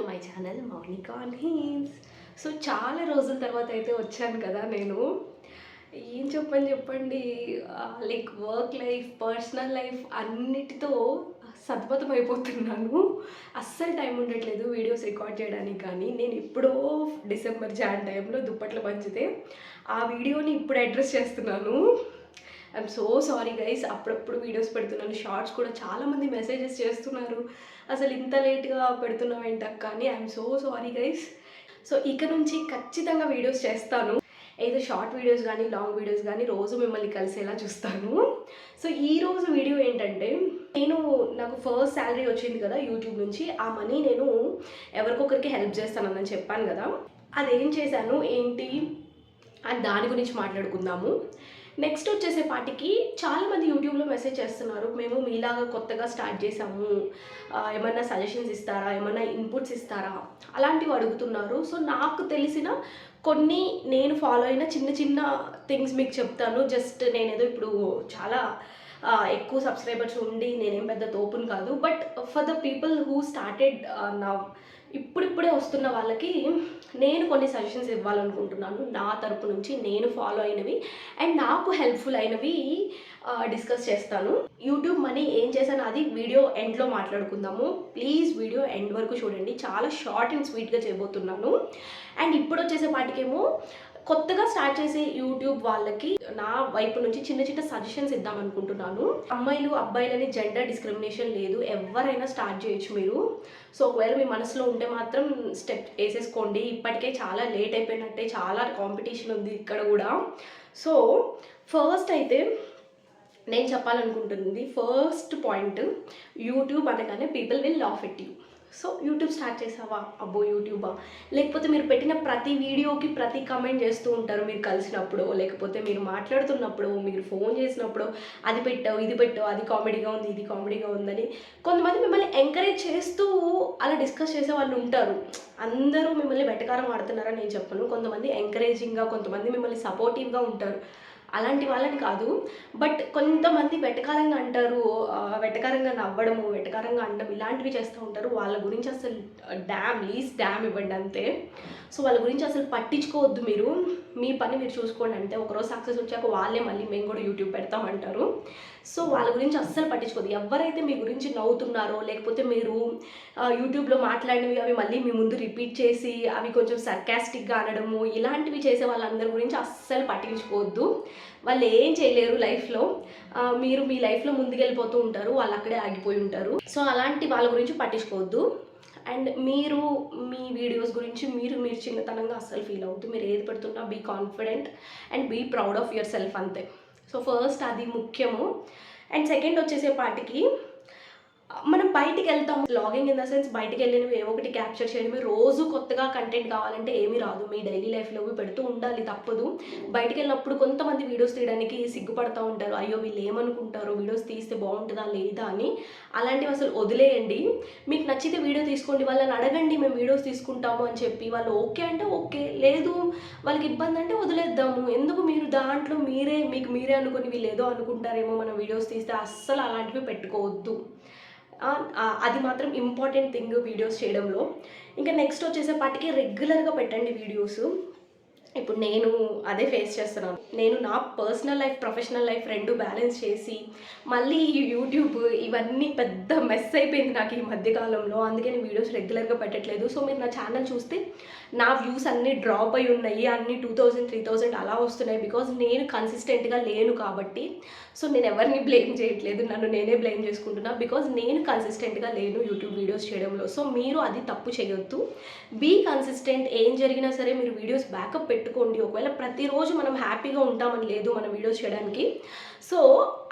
To my channel Mounika హీన్స్ so చాలా రోజుల తర్వాత అయితే వచ్చాను కదా నేను. ఏం చెప్పని చెప్పండి? Like work life personal life అన్నిటితో సద్బతం అయిపోతున్నాను. అస్సలు టైం ఉండట్లేదు వీడియోస్ రికార్డ్ చేయడానికి కానీ. నేను ఎప్పుడో డిసెంబర్ జాన్ టైంలో దుప్పట్లు పంచితే ఆ వీడియోని ఇప్పుడు అడ్రస్ చేస్తున్నాను. ఐఎమ్ సో సారీ గైస్ అప్పుడప్పుడు వీడియోస్ పెడుతున్నాను. షార్ట్స్ కూడా చాలామంది మెసేజెస్ చేస్తున్నారు. అసలు ఇంత లేట్గా పెడుతున్నాం ఏంటక్క కానీ I'm so sorry guys so ఇక నుంచి ఖచ్చితంగా వీడియోస్ చేస్తాను. ఏదో షార్ట్ వీడియోస్ కానీ లాంగ్ వీడియోస్ కానీ రోజు మిమ్మల్ని కలిసేలా చూస్తాను. సో ఈ రోజు వీడియో ఏంటంటే నేను నాకు ఫస్ట్ శాలరీ వచ్చింది కదా యూట్యూబ్ నుంచి. ఆ మనీ నేను ఎవరికొకరికి హెల్ప్ చేస్తానని చెప్పాను కదా. అదేం చేశాను? ఏంటి? అని దాని గురించి మాట్లాడుకుందాము. నెక్స్ట్ వచ్చేసే పాటికి చాలామంది యూట్యూబ్లో మెసేజ్ చేస్తున్నారు మేము మీలాగా కొత్తగా స్టార్ట్ చేసాము. ఏమన్నా సజెషన్స్ ఇస్తారా? ఏమన్నా ఇన్పుట్స్ ఇస్తారా? అలాంటివి అడుగుతున్నారు. సో నాకు తెలిసిన కొన్ని నేను ఫాలో అయిన చిన్న చిన్న థింగ్స్ మీకు చెప్తాను. జస్ట్ నేనేదో ఇప్పుడు చాలా ఎక్కువ సబ్స్క్రైబర్స్ ఉండి నేనేం పెద్ద తోపును కాదు. But for the people who started నా ఇప్పుడిప్పుడే వస్తున్న వాళ్ళకి నేను కొన్ని సజెషన్స్ ఇవ్వాలనుకుంటున్నాను. నా తరపు నుంచి నేను ఫాలో అయినవి అండ్ నాకు హెల్ప్ఫుల్ అయినవి డిస్కస్ చేస్తాను. యూట్యూబ్ మనీ ఏం చేశాను? అది వీడియో ఎండ్లో మాట్లాడుకుందాము. ప్లీజ్ వీడియో ఎండ్ వరకు చూడండి. చాలా షార్ట్ అండ్ స్వీట్గా చేయబోతున్నాను. అండ్ ఇప్పుడు వచ్చేసే పాటికేమో కొత్తగా స్టార్ట్ చేసే యూట్యూబ్ వాళ్ళకి నా వైపు నుంచి చిన్న చిన్న సజెషన్స్ ఇద్దాం అనుకుంటున్నాను. అమ్మాయిలు అబ్బాయిలని జెండర్ డిస్క్రిమినేషన్ లేదు. ఎవరైనా స్టార్ట్ చేయొచ్చు మీరు. సో ఒకవేళ మీ మనసులో ఉంటే మాత్రం స్టెప్ వేసేసుకోండి. ఇప్పటికే చాలా లేట్ అయిపోయినట్టే చాలా కాంపిటీషన్ ఉంది ఇక్కడ కూడా. సో ఫస్ట్ అయితే నేను చెప్పాలనుకుంటుంది ఫస్ట్ పాయింట్ యూట్యూబ్ అనగానే people will laugh at you so YouTube start చేసావా? అబ్బో యూట్యూబా? లేకపోతే మీరు పెట్టిన ప్రతి వీడియోకి ప్రతి కమెంట్ చేస్తూ ఉంటారు మీరు కలిసినప్పుడు లేకపోతే మీరు మాట్లాడుతున్నప్పుడు మీరు ఫోన్ చేసినప్పుడు అది పెట్టావు ఇది పెట్టావు అది కామెడీగా ఉంది ఇది కామెడీగా ఉందని కొంతమంది మిమ్మల్ని ఎంకరేజ్ చేస్తూ అలా డిస్కస్ చేసే వాళ్ళు ఉంటారు. అందరూ మిమ్మల్ని వెటకారం ఆడుతున్నారని నేను చెప్పను. కొంతమంది ఎంకరేజింగ్గా కొంతమంది మిమ్మల్ని సపోర్టివ్గా ఉంటారు. అలాంటి వాళ్ళని కాదు. బట్ కొంతమంది వెటకారంగా అంటారు వెటకారంగా నవ్వడము వెటకారంగా అనడం ఇలాంటివి చేస్తూ ఉంటారు. వాళ్ళ గురించి అసలు డ్యామ్ లీస్ డ్యామ్ ఇవ్వండి అంతే. సో వాళ్ళ గురించి అసలు పట్టించుకోవద్దు మీరు. మీ పని మీరు చూసుకోండి అంటే ఒకరోజు సక్సెస్ వచ్చాక వాళ్ళే మళ్ళీ మేము కూడా యూట్యూబ్ పెడతామంటారు. సో వాళ్ళ గురించి అస్సలు పట్టించుకోదు ఎవరైతే మీ గురించి నవ్వుతున్నారో లేకపోతే మీరు యూట్యూబ్లో మాట్లాడినవి అవి మళ్ళీ మీ ముందు రిపీట్ చేసి అవి కొంచెం సర్కాస్టిక్గా అనడము ఇలాంటివి చేసే వాళ్ళందరి గురించి అస్సలు పట్టించుకోవద్దు. వాళ్ళు ఏం చేయలేరు లైఫ్లో. మీరు మీ లైఫ్లో ముందుకెళ్ళిపోతూ ఉంటారు. వాళ్ళు అక్కడే ఆగిపోయి ఉంటారు. సో అలాంటి వాళ్ళ గురించి పట్టించుకోవద్దు. అండ్ మీరు మీ వీడియోస్ గురించి మీరు మీరు చిన్నతనంగా అస్సలు ఫీల్ అవుతూ మీరు ఏది పెడుతున్నా be confident and be proud of yourself అంతే. సో ఫస్ట్ అది ముఖ్యము. అండ్ సెకండ్ వచ్చేసే పాటికి మనం బయటికి వెళ్తాం లాగింగ్ ఇన్ ద సెన్స్ బయటికి వెళ్ళినవి ఏవో ఒకటి క్యాప్చర్ చేయడమే. రోజు కొత్తగా కంటెంట్ కావాలంటే ఏమీ రాదు. మీ డైలీ లైఫ్లో పెడుతూ ఉండాలి తప్పదు. బయటికి వెళ్ళినప్పుడు కొంతమంది వీడియోస్ తీయడానికి సిగ్గుపడతా ఉంటారు. అయ్యో వీళ్ళు ఏమనుకుంటారో? వీడియోస్ తీస్తే బాగుంటుందా? లేదా? అని అలాంటివి అసలు వదిలేయండి. మీకు నచ్చితే వీడియో తీసుకోండి. వాళ్ళని అడగండి మేము వీడియోస్ తీసుకుంటాము అని చెప్పి వాళ్ళు ఓకే అంటే ఓకే. లేదు వాళ్ళకి ఇబ్బంది అంటే వదిలేద్దాము. ఎందుకు మీరు దాంట్లో మీరే మీకు మీరే అనుకుని వీళ్ళు ఏదో అనుకుంటారేమో మనం వీడియోస్ తీస్తే అస్సలు అలాంటివి పెట్టుకోవద్దు. అది మాత్రం ఇంపార్టెంట్ థింగ్ వీడియోస్ చేయడంలో. ఇంకా నెక్స్ట్ వచ్చేసేపాటికి రెగ్యులర్గా పెట్టండి వీడియోస్ ఇప్పుడు నేను అదే ఫేస్ చేస్తున్నాను. నేను నా పర్సనల్ లైఫ్ ప్రొఫెషనల్ లైఫ్ రెండు బ్యాలెన్స్ చేసి మళ్ళీ ఈ యూట్యూబ్ ఇవన్నీ పెద్ద మెస్ అయిపోయింది నాకు ఈ మధ్యకాలంలో అందుకే నేను వీడియోస్ రెగ్యులర్గా పెట్టట్లేదు. సో మీరు నా ఛానల్ చూస్తే నా వ్యూస్ అన్నీ డ్రాప్ అయి ఉన్నాయి. అన్ని టూ థౌజండ్ త్రీ థౌజండ్ అలా వస్తున్నాయి బికాజ్ నేను కన్సిస్టెంట్గా లేను కాబట్టి. సో నేను ఎవరిని బ్లేమ్ చేయట్లేదు. నన్ను నేనే బ్లేమ్ చేసుకుంటున్నా బికాజ్ నేను కన్సిస్టెంట్గా లేను యూట్యూబ్ వీడియోస్ చేయడంలో. సో మీరు అది తప్పు చేయొద్దు. బీ కన్సిస్టెంట్ ఏం జరిగినా సరే మీరు వీడియోస్ బ్యాకప్ పెట్టుకోండి. ఒకవేళ ప్రతిరోజు మనం హ్యాపీగా ఉంటామని లేదు మనం వీడియోస్ చేయడానికి. సో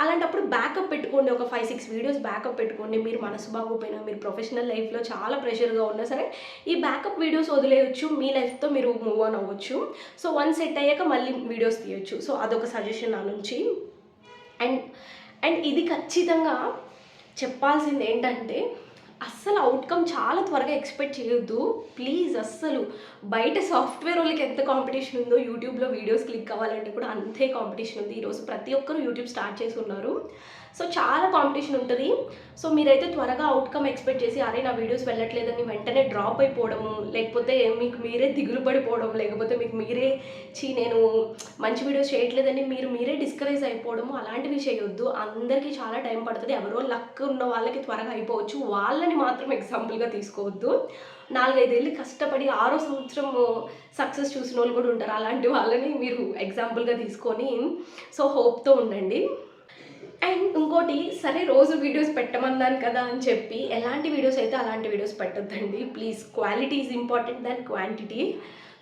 అలాంటప్పుడు బ్యాకప్ పెట్టుకోండి. ఒక ఫైవ్ సిక్స్ వీడియోస్ బ్యాకప్ పెట్టుకోండి. మీరు మనసు బాగోపోయినా మీరు ప్రొఫెషనల్ లైఫ్లో చాలా ప్రెషర్గా ఉన్నా సరే ఈ బ్యాకప్ వీడియోస్ వదిలేయచ్చు. మీ లైఫ్తో మీరు మూవ్ ఆన్ అవ్వచ్చు. సో వన్ సెట్ అయ్యాక మళ్ళీ వీడియోస్ తీయొచ్చు. సో అదొక సజెషన్ నా నుంచి. అండ్ అండ్ ఇది ఖచ్చితంగా చెప్పాల్సింది ఏంటంటే అస్సలు అవుట్కమ్ చాలా త్వరగా ఎక్స్పెక్ట్ చేయొద్దు. ప్లీజ్ అస్సలు బయట సాఫ్ట్వేర్ వాళ్ళకి ఎంత కాంపిటీషన్ ఉందో యూట్యూబ్లో వీడియోస్ క్లిక్ అవ్వాలంటే కూడా అంతే కాంపిటీషన్ ఉంది. ఈరోజు ప్రతి ఒక్కరు యూట్యూబ్ స్టార్ట్ చేసి ఉన్నారు. సో చాలా కాంపిటీషన్ ఉంటుంది. సో మీరైతే త్వరగా అవుట్కమ్ ఎక్స్పెక్ట్ చేసి అరే నా వీడియోస్ వెళ్ళట్లేదని వెంటనే డ్రాప్ అయిపోవడము లేకపోతే మీకు మీరే దిగులు పడిపోవడం లేకపోతే మీకు మీరే చీ నేను మంచి వీడియోస్ చేయట్లేదని మీరు మీరే డిస్కరేజ్ అయిపోవడము అలాంటివి చేయొద్దు. అందరికీ చాలా టైం పడుతుంది. ఎవరో లక్ ఉన్న వాళ్ళకి త్వరగా అయిపోవచ్చు. వాళ్ళని మాత్రం ఎగ్జాంపుల్గా తీసుకోవద్దు. నాలుగైదేళ్ళు కష్టపడి ఆరో సంవత్సరం సక్సెస్ చూసిన వాళ్ళు కూడా ఉంటారు. అలాంటి వాళ్ళని మీరు ఎగ్జాంపుల్గా తీసుకొని సో హోప్తో ఉండండి. ఇంకోటి సరే రోజు వీడియోస్ పెట్టమన్నాను కదా అని చెప్పి ఎలాంటి వీడియోస్ అయితే అలాంటి videos పెట్టొద్దండి. Please quality is important than quantity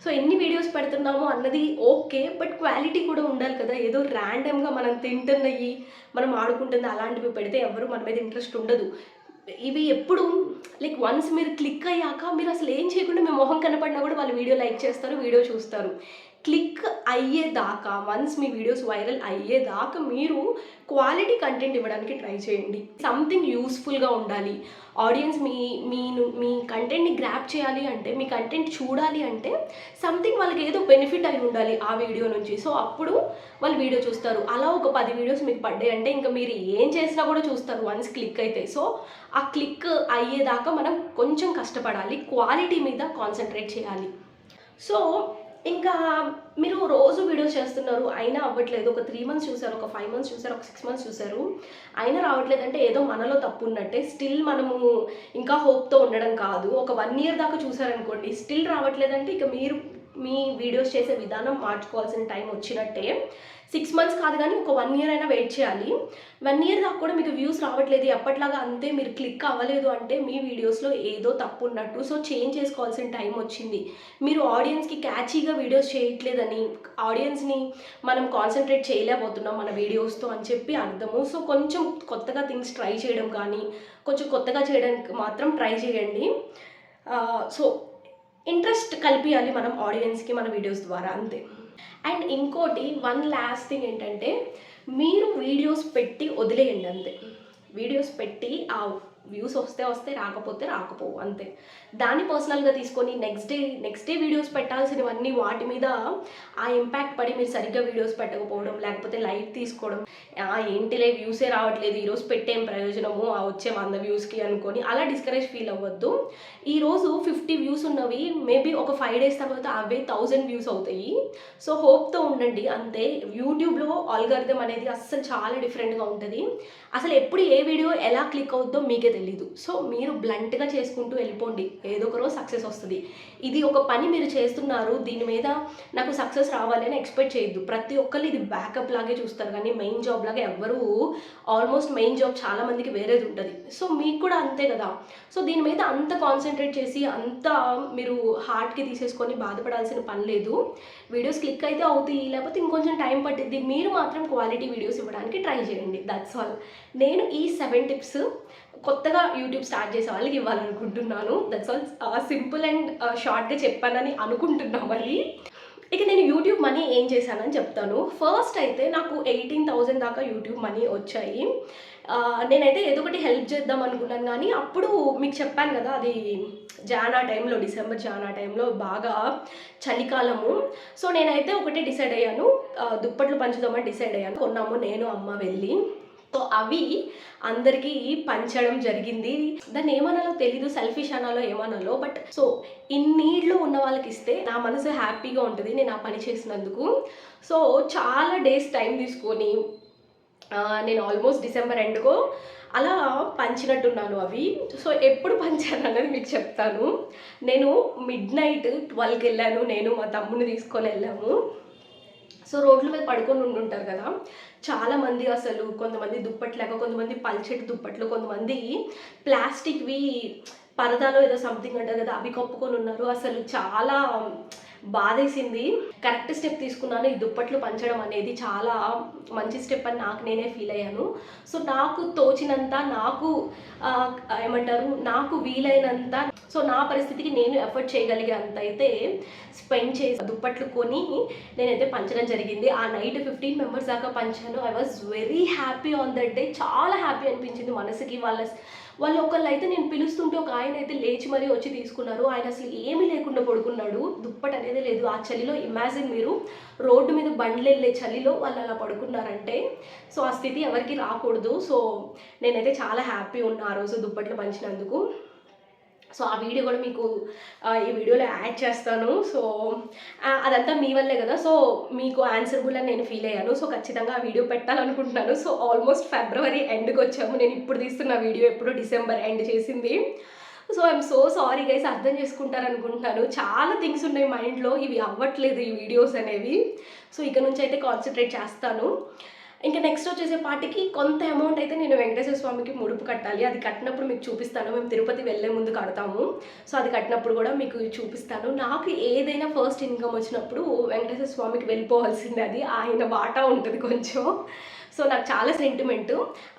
so ఎన్ని వీడియోస్ పెడుతున్నామో అన్నది ఓకే బట్ క్వాలిటీ కూడా ఉండాలి కదా. ఏదో ర్యాండమ్గా మనం తింటున్నవి మనం ఆడుకుంటుంది అలాంటివి పెడితే ఎవరు మన మీద ఇంట్రెస్ట్ ఉండదు. ఇవి ఎప్పుడు లైక్ వన్స్ మీరు క్లిక్ అయ్యాక మీరు అసలు ఏం చేయకుండా మీ మొహం కనపడినా కూడా వాళ్ళు వీడియో లైక్ చేస్తారు వీడియో చూస్తారు. క్లిక్ అయ్యేదాకా వన్స్ మీ వీడియోస్ వైరల్ అయ్యేదాకా మీరు క్వాలిటీ కంటెంట్ ఇవ్వడానికి ట్రై చేయండి. సంథింగ్ యూస్ఫుల్గా ఉండాలి. ఆడియన్స్ మీ మీ మీ కంటెంట్ని గ్రాప్ చేయాలి అంటే మీ కంటెంట్ చూడాలి అంటే సంథింగ్ వాళ్ళకి ఏదో బెనిఫిట్ అయి ఉండాలి ఆ వీడియో నుంచి. సో అప్పుడు వాళ్ళు వీడియో చూస్తారు. అలా ఒక పది వీడియోస్ మీకు పడ్డాయి అంటే ఇంకా మీరు ఏం చేసినా కూడా చూస్తారు వన్స్ క్లిక్ అయితే. సో ఆ క్లిక్ అయ్యేదాకా దాకా మనం కొంచెం కష్టపడాలి క్వాలిటీ మీద కాన్సన్ట్రేట్ చేయాలి. సో ఇంకా మీరు రోజు వీడియో చేస్తున్నారు అయినా అవ్వట్లేదు. ఒక త్రీ మంత్స్ చూసారు ఒక ఫైవ్ మంత్స్ చూసారు ఒక సిక్స్ మంత్స్ చూసారు. అయినా రావట్లేదు అంటే ఏదో మనలో తప్పు ఉన్నట్టే స్టిల్ మనము ఇంకా హోప్తో ఉండడం కాదు. ఒక వన్ ఇయర్ దాకా చూసారనుకోండి స్టిల్ రావట్లేదంటే ఇక మీరు మీ వీడియోస్ చేసే విధానం మార్చుకోవాల్సిన టైం వచ్చినట్టే. సిక్స్ మంత్స్ కాదు కానీ ఒక వన్ ఇయర్ అయినా వెయిట్ చేయాలి. వన్ ఇయర్ దాకా కూడా మీకు వ్యూస్ రావట్లేదు. ఎప్పట్లాగా అంతే మీరు క్లిక్ అవ్వలేదు అంటే మీ వీడియోస్లో ఏదో తప్పు ఉన్నట్టు. సో చేంజ్ చేసుకోవాల్సిన టైం వచ్చింది. మీరు ఆడియన్స్కి క్యాచీగా వీడియోస్ చేయట్లేదని ఆడియన్స్ని మనం కాన్సన్ట్రేట్ చేయలేకపోతున్నాం మన వీడియోస్తో అని చెప్పి అర్థము. సో కొంచెం కొత్తగా థింగ్స్ ట్రై చేయడం కానీ కొంచెం కొత్తగా చేయడానికి మాత్రం ట్రై చేయండి. Uh, సో ఇంట్రెస్ట్ కల్పించాలి మనం ఆడియన్స్కి మన వీడియోస్ ద్వారా అంతే. అండ్ ఇంకోటి వన్ లాస్ట్ థింగ్ ఏంటంటే మీరు వీడియోస్ పెట్టి వదిలేయండి అంతే. వీడియోస్ పెట్టి ఆ వ్యూస్ వస్తే వస్తే రాకపోతే రాకపోవు అంతే. దాన్ని పర్సనల్గా తీసుకొని next day next day videos పెట్టాల్సినవన్నీ వాటి మీద ఆ ఇంపాక్ట్ పడి మీరు సరిగ్గా వీడియోస్ పెట్టకపోవడం లేకపోతే లైట్ తీసుకోవడం "ఆ, ఏంటిలే వ్యూసే రావట్లేదు ఈరోజు పెట్టేం ప్రయోజనము ఆ వచ్చే వంద వ్యూస్కి అనుకొని అలా డిస్కరేజ్ ఫీల్ అవ్వద్దు. ఈరోజు ఫిఫ్టీ వ్యూస్ ఉన్నవి మేబీ ఒక ఫైవ్ డేస్ తర్వాత అవే థౌజండ్ వ్యూస్ అవుతాయి. సో హోప్తో ఉండండి అంతే. యూట్యూబ్లో ఆల్గరిథం అనేది అస్సలు చాలా డిఫరెంట్గా ఉంటుంది. అసలు ఎప్పుడు ఏ వీడియో ఎలా క్లిక్ అవుద్దో మీకే తెలీదు. సో మీరు బ్లంట్గా చేసుకుంటూ వెళ్ళిపోండి. ఏదో ఒక రోజు సక్సెస్ వస్తుంది. ఇది ఒక పని మీరు చేస్తున్నారు. దీని మీద నాకు సక్సెస్ రావాలి అని ఎక్స్పెక్ట్ చేయొద్దు. ప్రతి ఒక్కళ్ళు ఇది బ్యాకప్ లాగే చూస్తారు. కానీ మెయిన్ జాబ్ లాగా ఎవ్వరూ ఆల్మోస్ట్ మెయిన్ జాబ్ చాలామందికి వేరేది ఉంటుంది. సో మీకు కూడా అంతే కదా. సో దీని మీద అంత కాన్సన్ట్రేట్ చేసి అంత మీరు హార్ట్కి తీసేసుకొని బాధపడాల్సిన పని లేదు. వీడియోస్ క్లిక్ అయితే అవుతాయి. లేకపోతే ఇంకొంచెం టైం పట్టింది మీరు మాత్రం క్వాలిటీ వీడియోస్ ఇవ్వడానికి ట్రై చేయండి. దట్స్ ఆల్ నేను ఈ సెవెన్ టిప్స్ కొత్తగా యూట్యూబ్ స్టార్ట్ చేసే వాళ్ళకి ఇవ్వాలనుకుంటున్నాను. దట్స్ ఆల్ సింపుల్ అండ్ షార్ట్గా చెప్పానని అనుకుంటున్నా మళ్ళీ. ఇక నేను యూట్యూబ్ మనీ ఏం చేశానని చెప్తాను. ఫస్ట్ అయితే నాకు ఎయిటీన్ థౌజండ్ దాకా యూట్యూబ్ మనీ వచ్చాయి. నేనైతే ఏదో ఒకటి హెల్ప్ చేద్దాం అనుకున్నాను కానీ అప్పుడు మీకు చెప్పాను కదా అది జానా టైంలో డిసెంబర్ జానా టైంలో బాగా చలికాలము. సో నేనైతే ఒకటి డిసైడ్ అయ్యాను. దుప్పట్లు పంచుదామని డిసైడ్ అయ్యాను. కొన్నాము నేను అమ్మ వెళ్ళి. సో అవి అందరికీ పంచడం జరిగింది. దాన్ని ఏమనాలో తెలీదు సెల్ఫిష్ అనాలో ఏమనాలో బట్ సో ఇన్ ఉన్న వాళ్ళకి ఇస్తే నా మనసు హ్యాపీగా ఉంటుంది నేను ఆ పని చేసినందుకు. సో చాలా డేస్ టైం తీసుకొని నేను ఆల్మోస్ట్ డిసెంబర్ ఎండ్కో అలా పంచినట్టున్నాను అవి. సో ఎప్పుడు పంచాను అనేది మీకు చెప్తాను. నేను మిడ్ నైట్ ట్వెల్వ్కి వెళ్ళాను నేను మా తమ్ముని తీసుకొని వెళ్ళాము. సో రోడ్ల మీద పడుకొని ఉండుంటారు కదా. చాలామంది అసలు కొంతమంది దుప్పట్లాగా కొంతమంది పల్చెట్ దుప్పట్లు కొంతమంది ప్లాస్టిక్వి పరదాలో ఏదో సంథింగ్ అంటారు కదా అవి కప్పుకొని ఉన్నారు. అసలు చాలా బాధేసింది. కరెక్ట్ స్టెప్ తీసుకున్నాను. ఈ దుప్పట్లు పంచడం అనేది చాలా మంచి స్టెప్ అని నాకు నేనే ఫీల్ అయ్యాను. సో నాకు తోచినంత నాకు ఏమంటారు నాకు వీలైనంత సో నా పరిస్థితికి నేను ఎఫర్ట్ చేయగలిగే అంత అయితే స్పెండ్ చేసి దుప్పట్లు కొని నేనైతే పంచడం జరిగింది. ఆ నైట్ ఫిఫ్టీన్ మెంబర్స్ దాకా పంచాను. I was very happy on that day. చాలా హ్యాపీ అనిపించింది మనసుకి. వాళ్ళ వాళ్ళు ఒకళ్ళు అయితే నేను పిలుస్తుంటే ఒక ఆయన అయితే లేచి మరీ వచ్చి తీసుకున్నారు. ఆయన అసలు ఏమీ లేకుండా పడుకున్నాడు. దుప్పటి అనేది లేదు. ఆ చలిలో ఇమాజిన్ మీరు రోడ్డు మీద బండ్లు వెళ్ళే చలిలో వాళ్ళు అలా పడుకున్నారంటే సో ఆ స్థితి ఎవరికి రాకూడదు. సో నేనైతే చాలా హ్యాపీ ఉన్నా ఆ రోజు దుప్పట్లు పంచినందుకు. సో ఆ వీడియో కూడా మీకు ఈ వీడియోలో యాడ్ చేస్తాను. సో అదంతా మీ వల్లే కదా. సో మీకు ఆన్సరబుల్ అని నేను ఫీల్ అయ్యాను. సో ఖచ్చితంగా ఆ వీడియో పెట్టాలనుకుంటున్నాను. సో ఆల్మోస్ట్ ఫిబ్రవరి ఎండ్కి వచ్చాము. నేను ఇప్పుడు తీస్తున్న వీడియో ఎప్పుడు డిసెంబర్ ఎండ్ చేసింది. So I'm so sorry guys అర్థం చేసుకుంటారనుకుంటున్నాను. చాలా థింగ్స్ ఉన్నాయి మైండ్లో ఇవి అవ్వట్లేదు ఈ వీడియోస్ అనేవి. సో ఇక నుంచి అయితే కాన్సన్ట్రేట్ చేస్తాను. ఇంకా నెక్స్ట్ వచ్చేసే పాటికి కొంత అమౌంట్ అయితే నేను వెంకటేశ్వర స్వామికి ముడుపు కట్టాలి. అది కట్టినప్పుడు మీకు చూపిస్తాను. మేము తిరుపతి వెళ్ళే ముందు కడతాము. సో అది కట్టినప్పుడు కూడా మీకు చూపిస్తాను. నాకు ఏదైనా ఫస్ట్ ఇన్కమ్ వచ్చినప్పుడు వెంకటేశ్వర స్వామికి వెళ్ళిపోవాల్సింది. అది ఆయన బాట ఉంటుంది కొంచెం. సో నాకు చాలా సెంటిమెంట్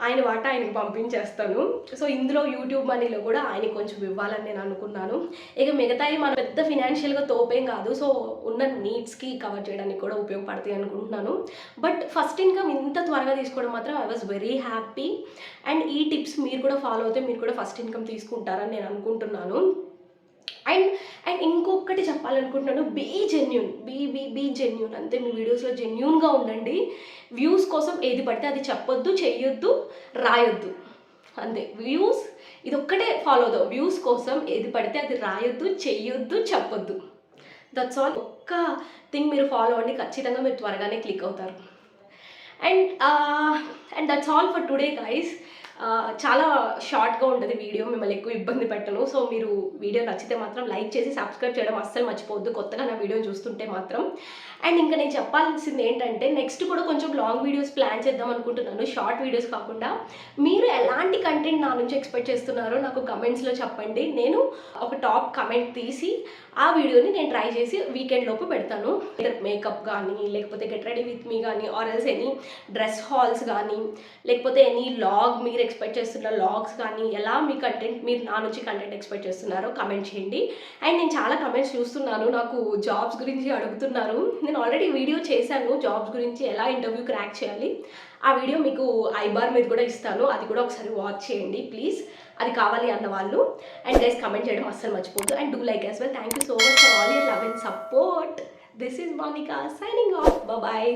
ఆయన వాట ఆయనకు పంపించేస్తాను. సో ఇందులో యూట్యూబ్ మనీలో కూడా ఆయనకి కొంచెం ఇవ్వాలని నేను అనుకున్నాను. ఇక మిగతాయి మన పెద్ద ఫినాన్షియల్గా తోపేం కాదు. సో ఉన్న నీడ్స్కి కవర్ చేయడానికి కూడా ఉపయోగపడతాయి అనుకుంటున్నాను. బట్ ఫస్ట్ ఇన్కమ్ ఇంత త్వరగా తీసుకోవడం మాత్రం I was very happy and ఈ టిప్స్ మీరు కూడా ఫాలో అవుతే మీరు కూడా ఫస్ట్ ఇన్కమ్ తీసుకుంటారని నేను అనుకుంటున్నాను. అండ్ అండ్ ఇంకొకటి చెప్పాలనుకుంటున్నాను be genuine be be be genuine అంతే మీ వీడియోస్లో జెన్యున్గా ఉండండి. వ్యూస్ కోసం ఏది పడితే అది చెప్పొద్దు చెయ్యొద్దు రాయొద్దు. అంతే వ్యూస్ ఇది ఒక్కటే ఫాలో అవుదాం వ్యూస్ కోసం ఏది పడితే అది రాయొద్దు చెయ్యొద్దు చెప్పొద్దు. దట్స్ ఆల్ ఒక్క థింగ్ మీరు ఫాలో అవ్వండి ఖచ్చితంగా మీరు త్వరగానే క్లిక్ అవుతారు. And and that's all for today guys చాలా షార్ట్గా ఉంటుంది వీడియో మిమ్మల్ని ఎక్కువ ఇబ్బంది పెట్టను. సో మీరు వీడియో నచ్చితే మాత్రం లైక్ చేసి సబ్స్క్రైబ్ చేయడం అస్సలు మర్చిపోవద్దు. కొత్తగా నా వీడియో చూస్తుంటే మాత్రం. అండ్ ఇంకా నేను చెప్పాల్సింది ఏంటంటే నెక్స్ట్ కూడా కొంచెం లాంగ్ వీడియోస్ ప్లాన్ చేద్దాం అనుకుంటున్నాను. షార్ట్ వీడియోస్ కాకుండా. మీరు ఎలాంటి కంటెంట్ నా నుంచి ఎక్స్పెక్ట్ చేస్తున్నారో నాకు కమెంట్స్లో చెప్పండి. నేను ఒక టాప్ కమెంట్ తీసి ఆ వీడియోని నేను ట్రై చేసి వీకెండ్ లోపు పెడతాను. మేకప్ కానీ లేకపోతే గెట్ రెడీ విత్ మీ కానీ or else any dress hauls కానీ లేకపోతే ఎనీ లాగ్ మీరు ఎక్స్పెక్ట్ చేస్తున్న లాగ్స్ కానీ ఎలా మీ కంటెంట్ మీరు నా నుంచి కంటెంట్ ఎక్స్పెక్ట్ చేస్తున్నారో కమెంట్ చేయండి. అండ్ నేను చాలా కమెంట్స్ చూస్తున్నాను నాకు జాబ్స్ గురించి అడుగుతున్నారు. నేను ఆల్రెడీ వీడియో చేశాను జాబ్స్ గురించి ఎలా ఇంటర్వ్యూ క్రాక్ చేయాలి. ఆ వీడియో మీకు ఐబార్ మీద కూడా ఇస్తాను అది కూడా ఒకసారి వాచ్ చేయండి ప్లీజ్ అది కావాలి అన్న వాళ్ళు. అండ్ గైస్ కమెంట్ చేయడం అస్సలు మర్చిపోద్దు and do like as well thank you so much for all your love and support this is Monika signing off bye